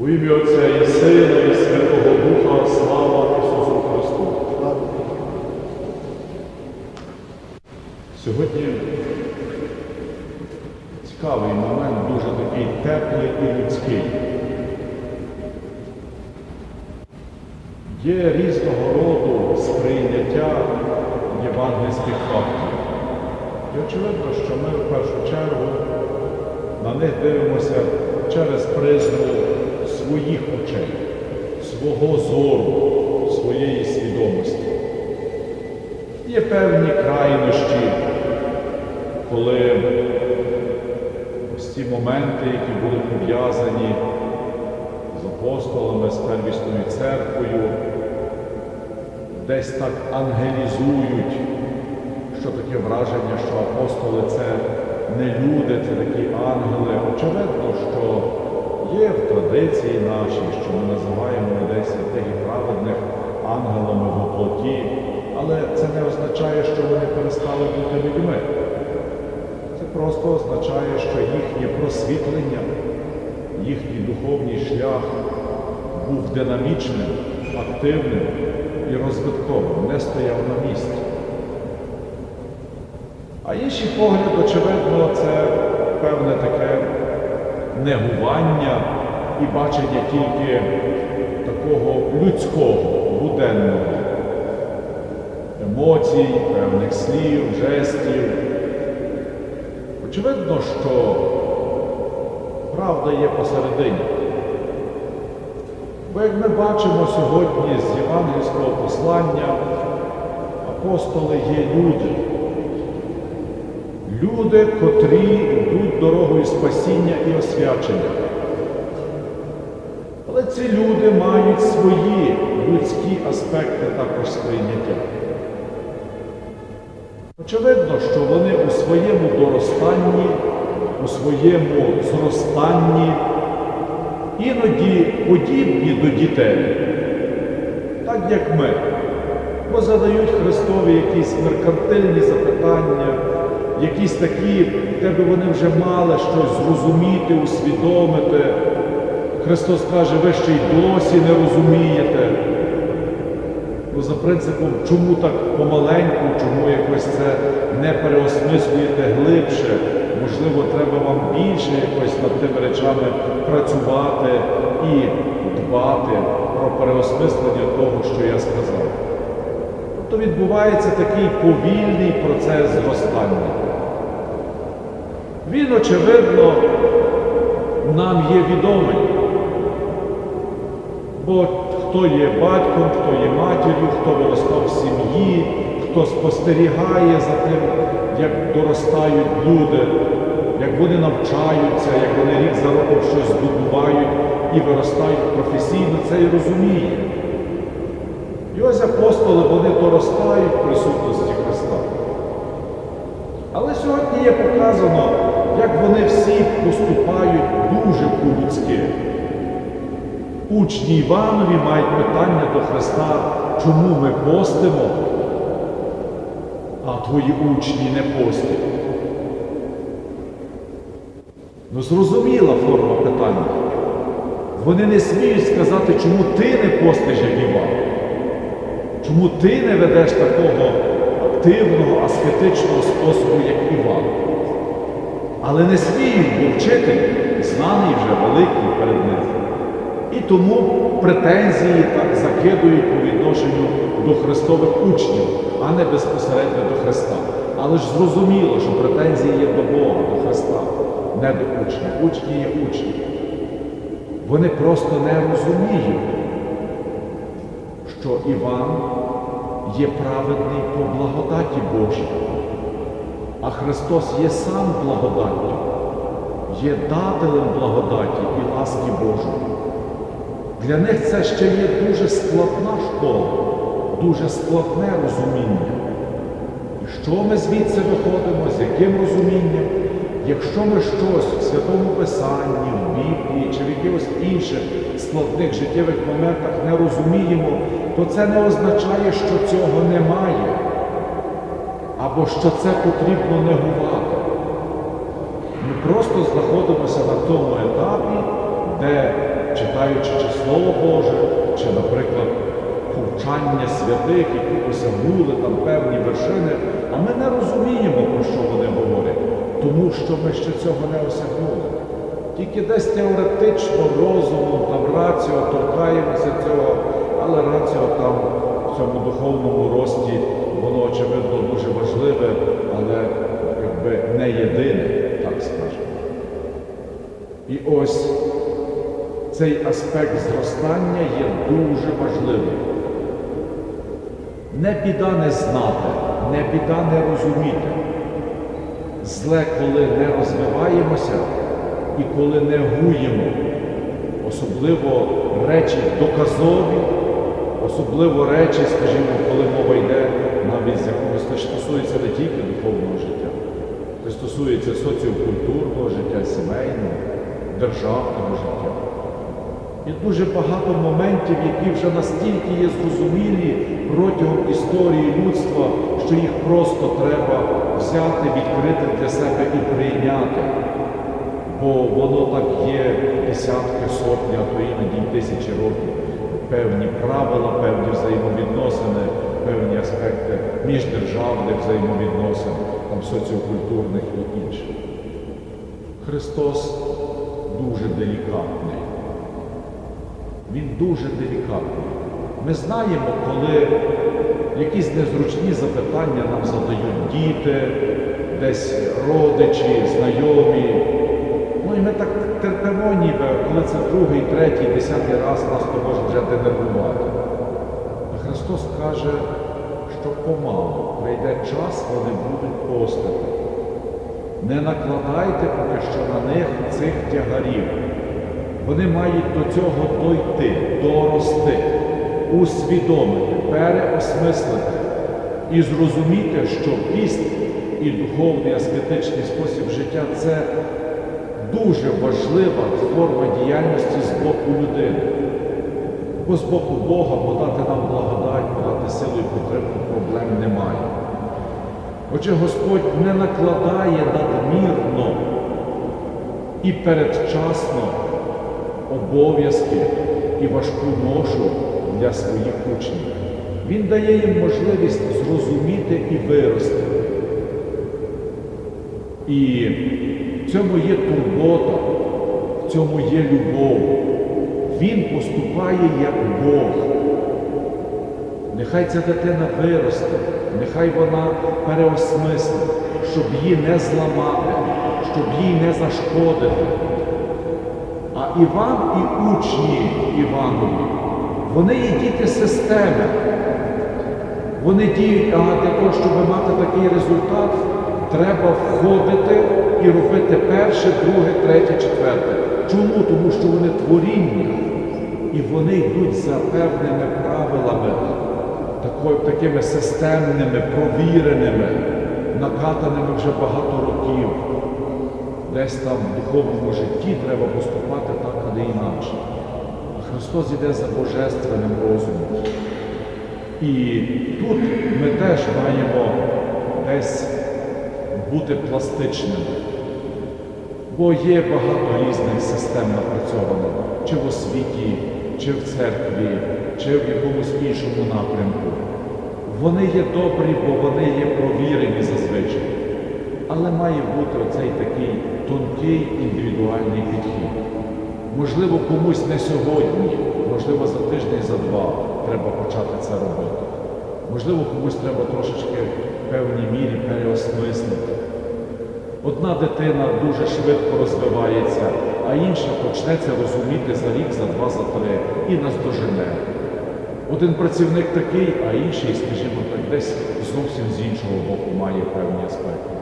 У ім'я Отця і Сина, і Святого Духа, слава Ісусу Христу. Сьогодні цікавий момент, дуже такий теплий і людський. Є різного роду сприйняття євангельських фактів. І очевидно, що ми в першу чергу на них дивимося через призму своїх очей, свого зору, своєї свідомості. Є певні крайнощі, коли ось ці моменти, які були пов'язані з апостолами, з первісною церквою, десь так ангелізують, що таке враження, що апостоли це не люди, це такі ангели. Очевидно, що є в традиції нашій, що ми називаємо людей святих і праведних ангелами в оплоті, але це не означає, що вони перестали бути людьми. Це просто означає, що їхнє просвітлення, їхній духовний шлях був динамічним, активним і розвитковим, не стояв на місці. А інший погляд, очевидно, це певне таке негування і бачення тільки такого людського, буденного емоцій, певних слів, жестів. Очевидно, що правда є посередині. Бо як ми бачимо сьогодні з євангельського послання, апостоли є люди. Люди, котрі йдуть дорогою спасіння і освячення. Але ці люди мають свої людські аспекти також сприйняття. Очевидно, що вони у своєму доростанні, у своєму зростанні іноді подібні до дітей, так як ми, бо задають Христові якісь меркантильні запитання, якісь такі, де би вони вже мали щось зрозуміти, усвідомити. Христос каже, ви ще й досі не розумієте. Ну, за принципом, чому так помаленьку, чому якось це не переосмислюєте глибше, можливо, треба вам більше якось над тими речами працювати і дбати про переосмислення того, що я сказав. Тобто відбувається такий повільний процес зростання. Він, очевидно, нам є відомий. Бо хто є батьком, хто є матір'ю, хто виростав в сім'ї, хто спостерігає за тим, як доростають люди, як вони навчаються, як вони рік за роком щось здобувають і виростають професійно, це і розуміє. І ось апостоли, вони доростають в присутності Христа. Але сьогодні є показано, як вони всі поступають дуже по-людськи. Учні Іванові мають питання до Христа, чому ми постимо, а твої учні не постять. Ну, зрозуміла форма питання. Вони не сміють сказати, чому ти не постиш, як Іван. Чому ти не ведеш такого активного, аскетичного способу, як Іван? Але не сміють, бо вчитель знаний вже великий перед ним. І тому претензії так закидують по відношенню до Христових учнів, а не безпосередньо до Христа. Але ж зрозуміло, що претензії є до Бога, до Христа, не до учнів. Учні є учні. Вони просто не розуміють, що Іван є праведний по благодаті Божій, а Христос є сам благодаттю, є дателем благодаті і ласки Божої. Для них це ще є дуже складна школа, дуже складне розуміння. І що ми звідси виходимо, з яким розумінням? Якщо ми щось в Святому Писанні, в Біблії чи в якихось інших складних життєвих моментах не розуміємо, то це не означає, що цього немає, або що це потрібно негувати. Ми просто знаходимося на тому етапі, де читаючи чи Слово Боже, чи, наприклад, повчання святих, які осягнули там певні вершини, а ми не розуміємо, про що вони говорять, тому що ми ще цього не осягнули. Тільки десь теоретично розумом, там раціо торкаємося цього, але раціо там в цьому духовному рості, воно очевидно дуже важливе, але якби не єдине, так скажемо. І ось цей аспект зростання є дуже важливим. Не біда не знати, не біда не розуміти. Зле, коли не розвиваємося і коли не гуємо, особливо речі доказові, особливо речі, скажімо, коли мова йде з якогось, це стосується не тільки духовного життя, це стосується соціокультурного життя, сімейного, державного життя. І дуже багато моментів, які вже настільки є зрозумілі протягом історії людства, що їх просто треба взяти, відкрити для себе і прийняти. Бо воно так є десятки, сотні, а то іноді тисячі років. Певні правила, певні взаємовідносини, певні аспекти міждержавних взаємовідносин, там соціокультурних і інших. Христос дуже делікатний. Він дуже делікатний. Ми знаємо, коли якісь незручні запитання нам задають діти, десь родичі, знайомі. Ну і ми так терпимо ніби, коли це другий, третій, десятий раз нас то може вже денервувати. А Христос каже, що помалу прийде час, вони будуть постати. Не накладайте поки що на них цих тягарів. Вони мають до цього дойти, дорости, усвідомити, переосмислити і зрозуміти, що піст і духовний аскетичний спосіб життя це дуже важлива форма діяльності з боку людини. Бо з боку Бога подати нам благодать, подати силу і підтримку проблем немає. Отже, Господь не накладає надмірно і передчасно обов'язки і важку ношу для своїх учнів. Він дає їм можливість зрозуміти і вирости. І в цьому є турбота, в цьому є любов. Він поступає як Бог. Нехай ця дитина виросте, нехай вона переосмислить, щоб її не зламати, щоб їй не зашкодити. А Іван і учні Іванові, вони є діти системи. Вони діють, а для того, щоб мати такий результат, треба входити і робити перше, друге, третє, четверте. Чому? Тому що вони творіння і вони йдуть за певними правилами, такими системними, провіреними, накатаними вже багато років. Десь там в духовному житті треба поступати так, а не інакше. А Христос іде за божественним розумом. І тут ми теж маємо десь бути пластичними. Бо є багато різних систем напрацьованих, чи в освіті, чи в церкві, чи в якомусь іншому напрямку. Вони є добрі, бо вони є провірені зазвичай. Але має бути оцей такий тонкий індивідуальний підхід. Можливо, комусь не сьогодні, можливо, за тиждень, за два треба почати це робити. Можливо, комусь треба трошечки в певній мірі переосмислити. Одна дитина дуже швидко розвивається, а інша почне це розуміти за рік, за два, за три і наздожене. Один працівник такий, а інший, скажімо так, десь зовсім з іншого боку має певні аспекти.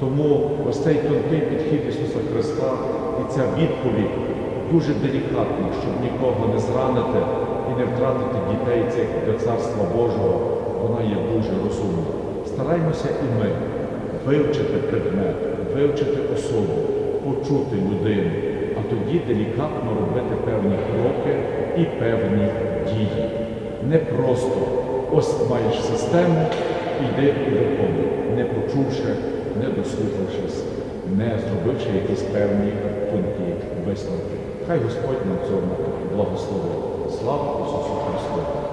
Тому ось цей тонкий підхід Ісуса Христа і ця відповідь дуже делікатна, щоб нікого не зранити і не втратити дітей цих для Царства Божого, вона є дуже розумна. Стараймося і ми вивчити предмет, вивчити особу, почути людину, а тоді делікатно робити певні кроки і певні дії. Не просто ось маєш систему, іди і виконуй, не почувши, не дослухавшись, не зробивши якісь певні тонкі висновки. Хай Господь на цьому благословить. Слава Ісусу Христу!